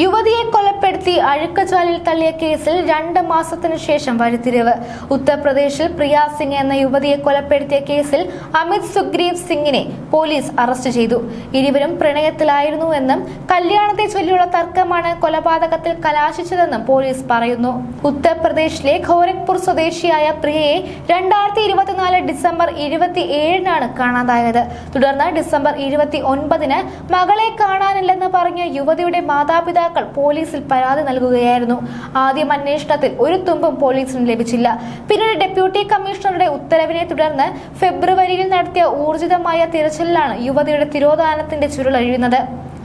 യുവതിയെ കൊലപ്പെടുത്തി അഴുക്കചാലിൽ തള്ളിയ കേസിൽ രണ്ട് മാസത്തിനു ശേഷം വഴിത്തിരിവ് ഉത്തർപ്രദേശിൽ പ്രിയ സിംഗ് എന്ന യുവതിയെ കൊലപ്പെടുത്തിയ കേസിൽ അമിത് സുഗ്രീവ് സിംഗിനെ പോലീസ് അറസ്റ്റ് ചെയ്തു. ഇരുവരും പ്രണയത്തിലായിരുന്നുവെന്നും കല്യാണത്തെ ചൊല്ലിയുള്ള തർക്കമാണ് കൊലപാതകത്തിൽ കലാശിച്ചതെന്നും പോലീസ് പറയുന്നു. ഉത്തർപ്രദേശിലെ ഖോരഖ്പൂർ സ്വദേശിയായ പ്രിയയെ രണ്ടായിരത്തി ഇരുപത്തിനാല് ഡിസംബർ ഇരുപത്തി ഏഴിനാണ് കാണാതായത്. തുടർന്ന് ഡിസംബർ ഇരുപത്തി ഒൻപതിന് മകളെ കാണാനില്ലെന്ന് പറഞ്ഞ യുവതിയുടെ മാതാപിതാക്കൾ പോലീസിൽ പരാതി നൽകുകയായിരുന്നു. ആദ്യം അന്വേഷണത്തിൽ ഒരു തുമ്പും പോലീസിന് ലഭിച്ചില്ല. പിന്നീട് ഡെപ്യൂട്ടി കമ്മീഷണറുടെ ഉത്തരവിനെ തുടർന്ന് ഫെബ്രുവരിയിൽ നടത്തിയ ഊർജിതമായ തിരച്ചിലിലാണ് യുവതിയുടെ തിരോധാനത്തിന്റെ ചുരുളഴിയുന്നത്.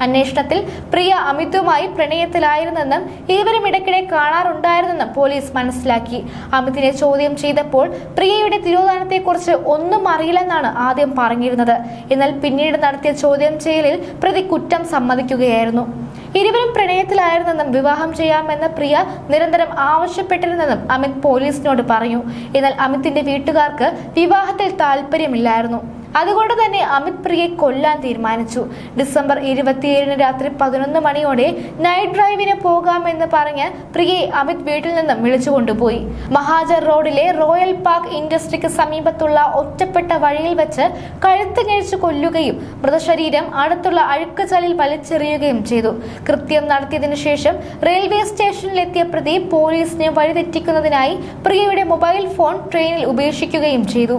അന്വേഷണത്തിൽ പ്രിയ അമിതുമായി പ്രണയത്തിലായിരുന്നെന്നും ഇരുവരും ഇടയ്ക്കിടെ കാണാറുണ്ടായിരുന്നെന്നും പോലീസ് മനസ്സിലാക്കി. അമിതിനെ ചോദ്യം ചെയ്തപ്പോൾ പ്രിയയുടെ തിരോധാനത്തെക്കുറിച്ച് ഒന്നും അറിയില്ലെന്നാണ് ആദ്യം പറഞ്ഞിരുന്നത്. എന്നാൽ പിന്നീട് നടത്തിയ ചോദ്യം ചെയ്യലിൽ പ്രതി കുറ്റം സമ്മതിക്കുകയായിരുന്നു. ഇരുവരും പ്രണയത്തിലായിരുന്നെന്നും വിവാഹം ചെയ്യാമെന്ന് പ്രിയ നിരന്തരം ആവശ്യപ്പെട്ടിരുന്നെന്നും അമിത് പോലീസിനോട് പറഞ്ഞു. എന്നാൽ അമിത്തിന്റെ വീട്ടുകാർക്ക് വിവാഹത്തിൽ താല്പര്യമില്ലായിരുന്നു അതുകൊണ്ട് തന്നെ അമിത് പ്രിയെ കൊല്ലാൻ തീരുമാനിച്ചു. ഡിസംബർ ഇരുപത്തിയേഴിന് രാത്രി പതിനൊന്ന് മണിയോടെ നൈറ്റ് ഡ്രൈവിന് പോകാമെന്ന് പറഞ്ഞ് പ്രിയെ അമിത് വീട്ടിൽ നിന്നും വിളിച്ചുകൊണ്ടുപോയി മഹാജർ റോഡിലെ റോയൽ പാർക്ക് ഇൻഡസ്ട്രിക്ക് സമീപത്തുള്ള ഒറ്റപ്പെട്ട വഴിയിൽ വെച്ച് കഴുത്ത് കഴിച്ചു കൊല്ലുകയും മൃതശരീരം അടുത്തുള്ള അഴുക്കുചാലിൽ വലിച്ചെറിയുകയും ചെയ്തു. കൃത്യം നടത്തിയതിനു ശേഷം റെയിൽവേ സ്റ്റേഷനിലെത്തിയ പ്രതി പോലീസിനെ വഴിതെറ്റിക്കുന്നതിനായി പ്രിയയുടെ മൊബൈൽ ഫോൺ ട്രെയിനിൽ ഉപേക്ഷിക്കുകയും ചെയ്തു.